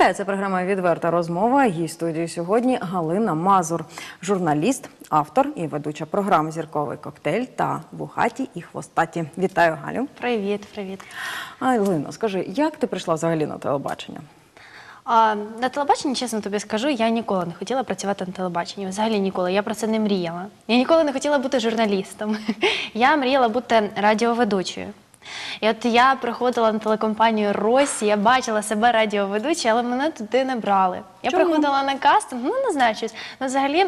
Вітаю, це програма Відверта розмова. Її студії сьогодні Галина Мазур, журналіст, автор і ведуча програми Зірковий коктейль та Вухаті і хвостаті. Вітаю, Галю. Привіт, привіт. Галино, скажи, як ти прийшла взагалі на телебачення? А, на телебаченні, чесно тобі скажу, я ніколи не хотіла працювати на телебаченні. Взагалі ніколи. Я про це не мріяла. Я ніколи не хотіла бути журналістом. Я мріяла бути радіоведучою. І от я приходила на телекомпанію Росі, я бачила себе радіоведучою, але мене туди не брали. Я Чому? приходила на кастинг, ну не знаю щось. Ну, взагалі,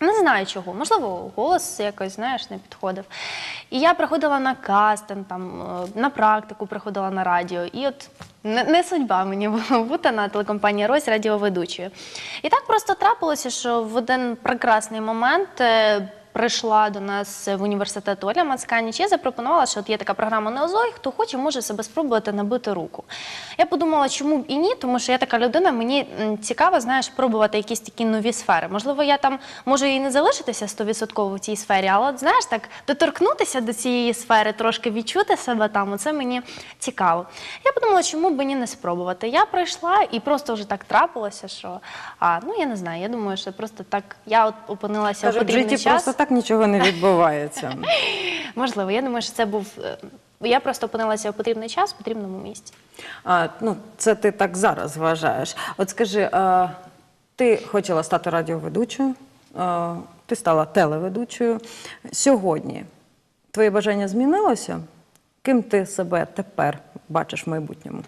не знаю чого. Можливо, голос якось, знаєш, не підходив. І я приходила на кастинг, там, е, на практику приходила на радіо. І от не, не судьба мені було бути на телекомпанії Рось радіоведучою. І так просто трапилося, що в один прекрасний момент. е, Прийшла до нас в університет Оля Мацканіч, я запропонувала, що от є така програма Неозой, хто хоче, може себе спробувати набити руку. Я подумала, чому б і ні, тому що я така людина, мені цікаво, знаєш, пробувати якісь такі нові сфери. Можливо, я там можу і не залишитися 100% в цій сфері, але от, знаєш, так доторкнутися до цієї сфери, трошки відчути себе там, це мені цікаво. Я подумала, чому б мені не спробувати. Я прийшла і просто вже так трапилося, що а, ну я не знаю, я думаю, що просто так я от опинилася в Кажуть, в потрібний час. просто так нічого не відбувається. Можливо, я думаю, що це був. е, Я просто опинилася в потрібний час, в потрібному місці. А, ну, це ти так зараз вважаєш. От скажи, а, ти хотіла стати радіоведучою, а, ти стала телеведучою. Сьогодні твоє бажання змінилося? Ким ти себе тепер бачиш в майбутньому?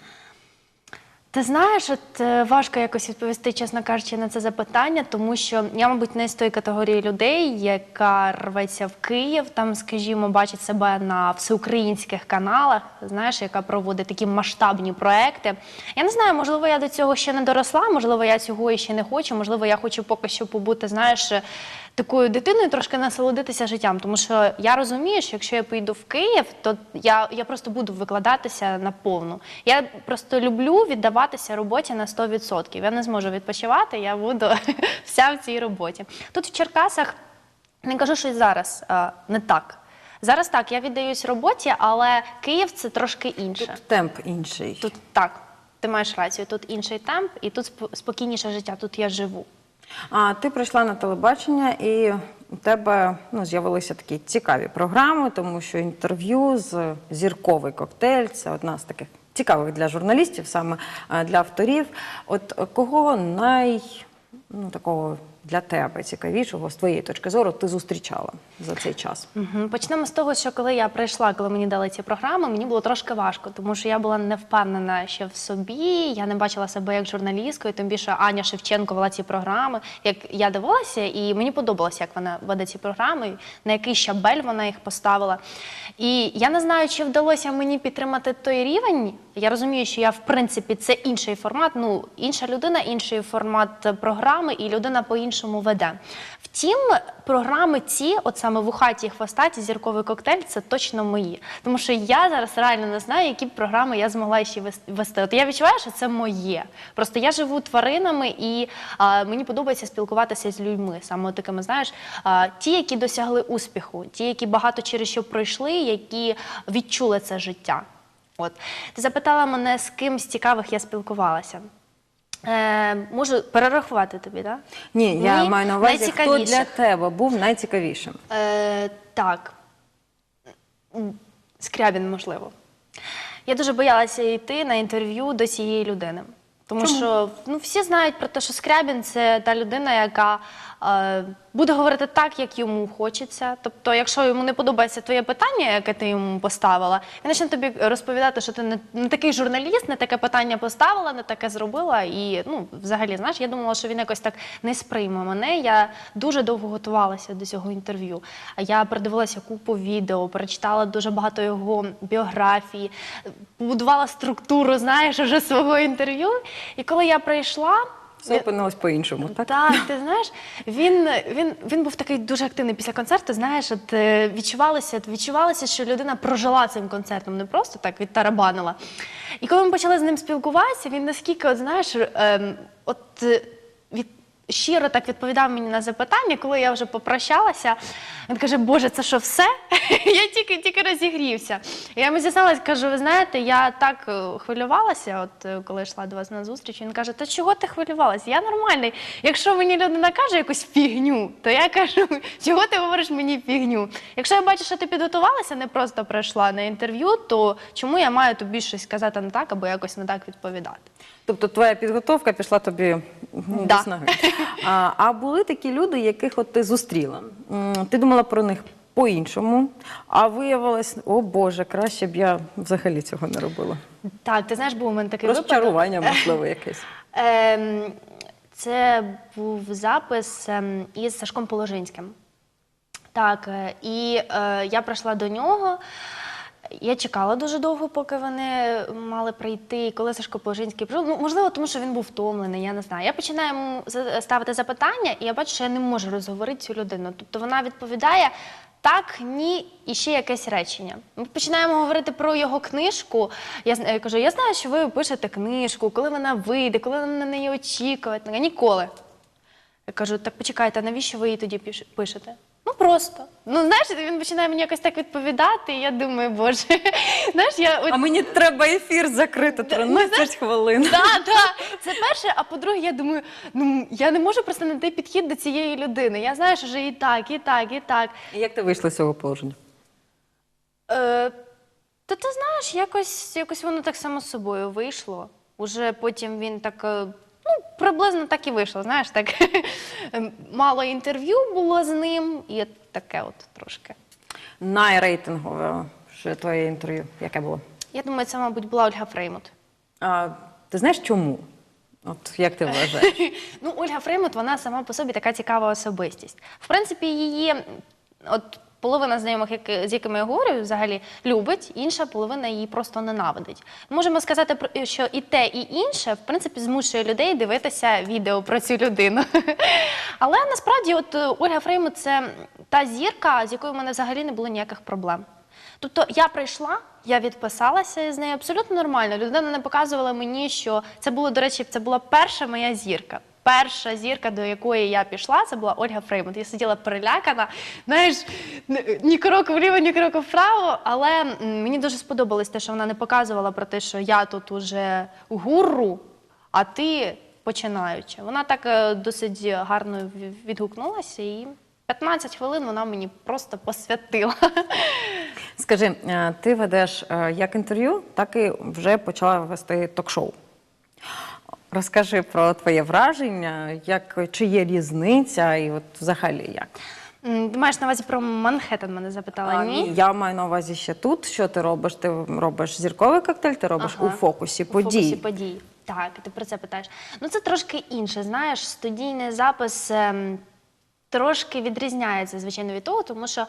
Ти знаєш, от е, важко якось відповісти, чесно кажучи, на це запитання, тому що я, мабуть, не з тої категорії людей, яка рветься в Київ, там, скажімо, бачить себе на всеукраїнських каналах, знаєш, яка проводить такі масштабні проекти. Я не знаю, можливо, я до цього ще не доросла, можливо, я цього ще не хочу, можливо, я хочу поки що побути, знаєш, такою дитиною трошки насолодитися життям. Тому що я розумію, що якщо я поїду в Київ, то я, я просто буду викладатися на повну. Я просто люблю віддаватися роботі на 100%. Я не зможу відпочивати, я буду вся в цій роботі. Тут в Черкасах не кажу, що зараз а, не так. Зараз так, я віддаюсь роботі, але Київ це трошки інше. Тут темп інший. Тут так, ти маєш рацію, тут інший темп, і тут спокійніше життя, тут я живу. А ти прийшла на телебачення, і у тебе ну, з'явилися такі цікаві програми, тому що інтерв'ю з зірковий коктейль це одна з таких цікавих для журналістів, саме е, для авторів. От е, кого най ну, такого для тебе цікавішого з твоєї точки зору ти зустрічала за цей час? Почнемо з того, що коли я прийшла, коли мені дали ці програми, мені було трошки важко, тому що я була не впевнена ще в собі. Я не бачила себе як журналісткою, тим більше Аня Шевченко вела ці програми. Як я дивилася, і мені подобалося, як вона веде ці програми, на який щабель вона їх поставила. І я не знаю, чи вдалося мені підтримати той рівень. Я розумію, що я в принципі це інший формат. Ну інша людина, інший формат програми, і людина по-іншому веде. Втім, програми ці, от саме вухаті і хвостаті, зірковий коктейль, це точно мої. Тому що я зараз реально не знаю, які б програми я змогла ще вес- вести. От я відчуваю, що це моє. Просто я живу тваринами, і а, мені подобається спілкуватися з людьми, саме такими, знаєш, а, ті, які досягли успіху, ті, які багато через що пройшли, які відчули це життя. От ти запитала мене, з ким з цікавих я спілкувалася. Е, можу перерахувати тобі, так? Ні, я Ні, маю на увазі, хто для тебе був найцікавішим. Е, так. Скрябін, можливо. Я дуже боялася йти на інтерв'ю до цієї людини. Тому що ну, всі знають про те, що Скрябін це та людина, яка буде говорити так, як йому хочеться. Тобто, якщо йому не подобається твоє питання, яке ти йому поставила, він почне тобі розповідати, що ти не, не такий журналіст, не таке питання поставила, не таке зробила. І ну, взагалі, знаєш, я думала, що він якось так не сприйме мене. Я дуже довго готувалася до цього інтерв'ю. Я передивилася купу відео, перечитала дуже багато його біографії, побудувала структуру, знаєш, уже свого інтерв'ю. І коли я прийшла. Все опинилось по-іншому, так? Так, ти знаєш, він, він, він був такий дуже активний після концерту. Знаєш, от е, відчувалося, відчувалося, що людина прожила цим концертом, не просто так відтарабанила. І коли ми почали з ним спілкуватися, він наскільки, от знаєш, ем, от е, від щиро так відповідав мені на запитання, коли я вже попрощалася. Він каже: Боже, це що все? я тільки тільки розігрівся. Я йому зізналась, кажу, ви знаєте, я так е, хвилювалася, от е, коли йшла до вас на зустріч. Він каже: Та чого ти хвилювалася? Я нормальний. Якщо мені людина каже якусь фігню, то я кажу, чого ти говориш мені фігню? Якщо я бачу, що ти підготувалася, не просто прийшла на інтерв'ю, то чому я маю тобі щось сказати не так або якось не так відповідати? Тобто твоя підготовка пішла тобі ну, Да. без ноги. А, а були такі люди, яких от ти зустріла. М, Ти думала про них по-іншому, а виявилось, о Боже, краще б я взагалі цього не робила. Так, ти знаєш, був у мене такий випадок. Розчарування, можливо, якесь. Ем, це був запис ем, із Сашком Положинським. Так, е, і е, я прийшла до нього. Я чекала дуже довго, поки вони мали прийти. І коли Сашко Положинський прийшов, ну можливо, тому що він був втомлений, я не знаю. Я починаю ставити запитання, і я бачу, що я не можу розговорити цю людину. Тобто вона відповідає так, ні, і ще якесь речення. Ми починаємо говорити про його книжку. Я, я кажу, я знаю, що ви пишете книжку, коли вона вийде, коли на неї очікувати. Ніколи. Я кажу, так почекайте, а навіщо ви її тоді пишете? Ну просто. Ну знаєш, він починає мені якось так відповідати, і я думаю, боже, знаєш, я от А мені треба ефір закрити 13 хвилин. Да, да. Це перше, а по-друге, я думаю, ну я не можу просто знайти підхід до цієї людини. Я знаю, що вже і так, і так, і так. І Як ти вийшла з цього положення? Е, то ти знаєш, якось, якось воно так само з собою вийшло. Уже потім він так. Приблизно так і вийшло, знаєш, так ем, мало інтерв'ю було з ним, і таке от трошки. Найрейтингове ще твоє інтерв'ю, яке було? Я думаю, це, мабуть, була Ольга Фреймут. А, ти знаєш чому? От як ти вважаєш? Ну, Ольга Фреймут, вона сама по собі така цікава особистість. В принципі, її от половина знайомих, з якими я говорю, взагалі любить, інша половина її просто ненавидить. Можемо сказати, що і те, і інше, в принципі, змушує людей дивитися відео про цю людину. Але насправді, от Ольга Фреймут це та зірка, з якою в мене взагалі не було ніяких проблем. Тобто я прийшла, я відписалася з нею абсолютно нормально. Людина не показувала мені, що це було, до речі, це була перша моя зірка. Перша зірка, до якої я пішла, це була Ольга Фреймут. Я сиділа перелякана, знаєш, ні кроку вліво, ні кроку вправо. Але мені дуже сподобалось те, що вона не показувала про те, що я тут уже гуру, а ти починаючи. Вона так е, досить гарно відгукнулася і 15 хвилин вона мені просто посвятила. Скажи, е, ти ведеш е, як інтерв'ю, так і вже почала вести ток-шоу. Розкажи про твоє враження, як, чи є різниця, і от взагалі як? М, Ти маєш на увазі про Манхеттен, мене запитала? А, ні? Я маю на увазі ще тут. Що ти робиш? Ти робиш зірковий коктейль, ти робиш Ага. у фокусі подій. У фокусі подій. Так, ти про це питаєш. Ну це трошки інше. Знаєш, студійний запис ем, трошки відрізняється, звичайно, від того, тому що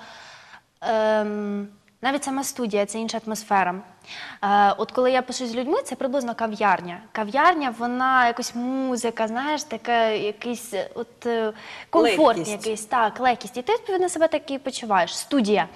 ем, навіть сама студія це інша атмосфера. Е, от коли я пишу з людьми, це приблизно кав'ярня. Кав'ярня, вона якось музика, знаєш, така якийсь от е, комфорт Легкість. якийсь, так, легкість. І ти відповідно себе так і почуваєш. Студія.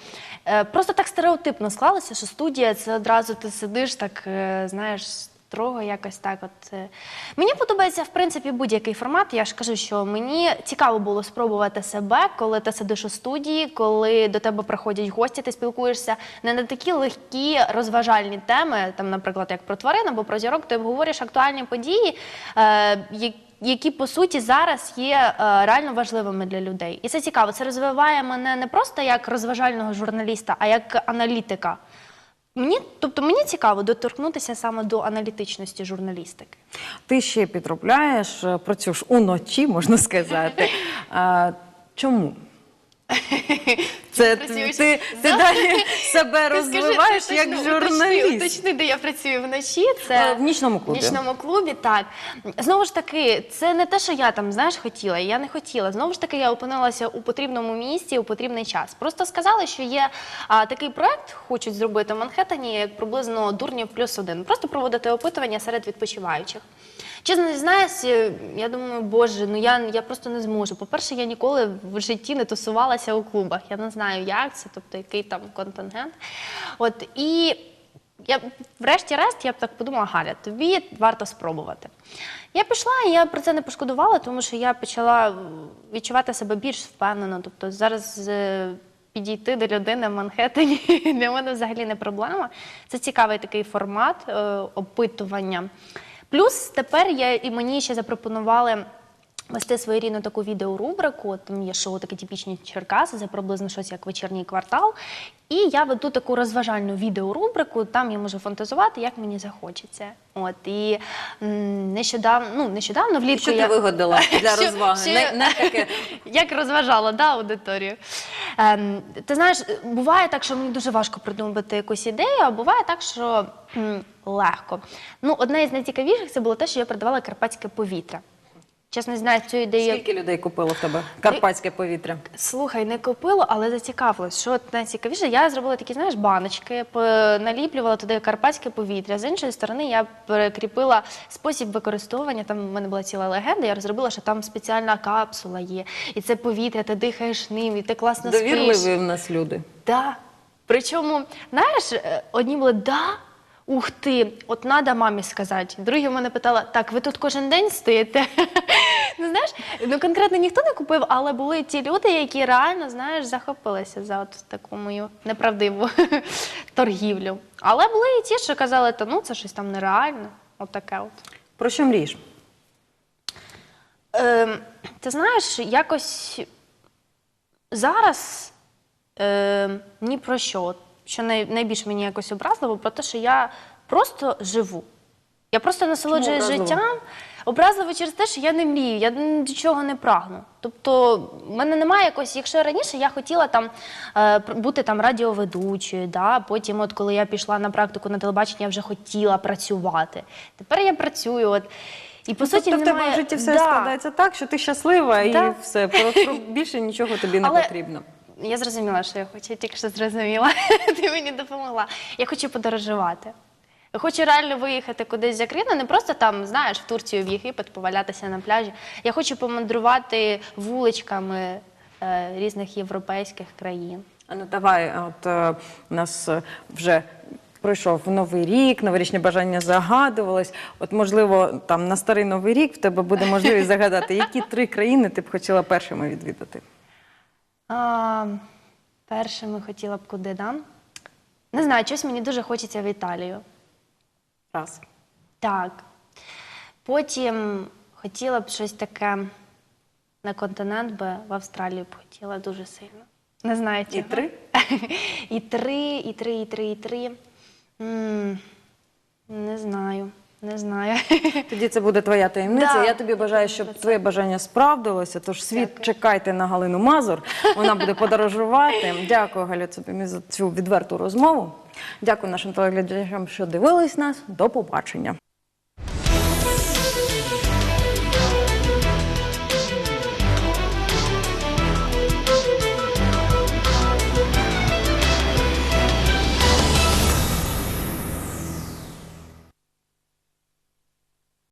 Е, просто так стереотипно склалося, що студія це одразу ти сидиш, так е, знаєш. Строго якось так. От е. мені подобається в принципі будь-який формат. Я ж кажу, що мені цікаво було спробувати себе, коли ти сидиш у студії, коли до тебе приходять гості, ти спілкуєшся не на такі легкі розважальні теми, там, наприклад, як про тварин або про зірок, ти обговорюєш актуальні події. Е, які по суті зараз є е, реально важливими для людей, і це цікаво. Це розвиває мене не просто як розважального журналіста, а як аналітика. Мені, тобто мені цікаво доторкнутися саме до аналітичності журналістики. Ти ще підробляєш, е, працюєш уночі, можна сказати. А, чому? Це ти, ти, ти далі себе Ти скажи, розвиваєш як уточни, журналіст. Уточни, уточни, де я працюю вночі. Це Е, в нічному клубі. В нічному клубі, так. Знову ж таки, це не те, що я там, знаєш, хотіла. Я не хотіла. Знову ж таки, я опинилася у потрібному місці у потрібний час. Просто сказали, що є а, такий проект, хочуть зробити в Манхеттені, як приблизно дурнів плюс один. Просто проводити опитування серед відпочиваючих. Чесно зізнаюсь, я думаю, боже, ну я, я просто не зможу. По-перше, я ніколи в житті не тусувалася у клубах. Я не знаю, як це, тобто який там контингент. От і я врешті-решт я б так подумала, Галя, тобі варто спробувати. Я пішла, і я про це не пошкодувала, тому що я почала відчувати себе більш впевнено. Тобто зараз е, підійти до людини в Манхеттені для мене взагалі не проблема. Це цікавий такий формат е, опитування. Плюс тепер я і мені ще запропонували. Вести своєрідну таку відеорубрику. Там є шоу такі типічні Черкаси, це приблизно щось як вечірній квартал. І я веду таку розважальну відеорубрику, там я можу фантазувати, як мені захочеться. От і м, нещодавно, ну нещодавно влітку Що ти я... для розваги? що Не, не таке. Як розважала да, аудиторію. Ем, ти знаєш, буває так, що мені дуже важко придумати якусь ідею, а буває так, що м, легко. Ну, одне із найцікавіших це було те, що я продавала карпатське повітря. Чесно не знаю, цю ідею. Скільки людей купило в тебе карпатське повітря? Слухай, не купила, але зацікавилась. Що найцікавіше, я зробила такі, знаєш, баночки, наліплювала туди карпатське повітря. З іншої сторони, я перекріпила спосіб використовування. Там в мене була ціла легенда. Я розробила, що там спеціальна капсула є, і це повітря, ти дихаєш ним, і ти класно спиш. Довірливі в нас люди. Да. Причому, знаєш, е, одні були да. Ух ти, от надо мамі сказати. Другі в мене питала, так, ви тут кожен день стоїте? ну, знаєш, ну конкретно ніхто не купив, але були ті люди, які реально, знаєш, захопилися за от таку мою неправдиву торгівлю. Але були і ті, що казали, та ну це щось там нереально. От таке от. Про що мрієш? Ем, ти знаєш, якось зараз ем, ні про що. От Що найбільш мені якось образливо, про те, що я просто живу. Я просто насолоджуюсь життям. Образливо через те, що я не мрію, я нічого не прагну. Тобто, в мене немає якось, якщо раніше я хотіла там е, бути там радіоведучою, да? потім, от коли я пішла на практику на телебачення, я вже хотіла працювати. Тепер я працюю. От, і по суті, тобто в тебе в житті все Да. складається так, що ти щаслива Да. і все. Про, про більше нічого тобі не Але- потрібно. Я зрозуміла, що я хочу, я тільки що зрозуміла. Ти мені допомогла. Я хочу подорожувати. Я хочу реально виїхати кудись за країну, не просто там, знаєш, в Турцію в Єгипет, повалятися на пляжі. Я хочу помандрувати вуличками е, різних європейських країн. А ну давай, от е, у нас е, вже пройшов новий рік, новорічні бажання загадувались. От, можливо, там на старий новий рік в тебе буде можливість загадати, які три країни ти б хотіла першими відвідати. А, першими хотіла б куди, да? Не знаю, щось мені дуже хочеться в Італію. Раз. Так. Потім хотіла б щось таке на континент би в Австралію б хотіла дуже сильно. Не знаю, І три? і три, і три, і три, і три. М, Не знаю, не знаю. Тоді це буде твоя таємниця. Да. Я тобі бажаю, щоб твоє бажання справдилося. Тож світ Дякую. чекайте на Галину Мазур. Вона буде подорожувати. Дякую, Галю, тобі за цю відверту розмову. Дякую нашим телеглядачам, що дивились нас. До побачення.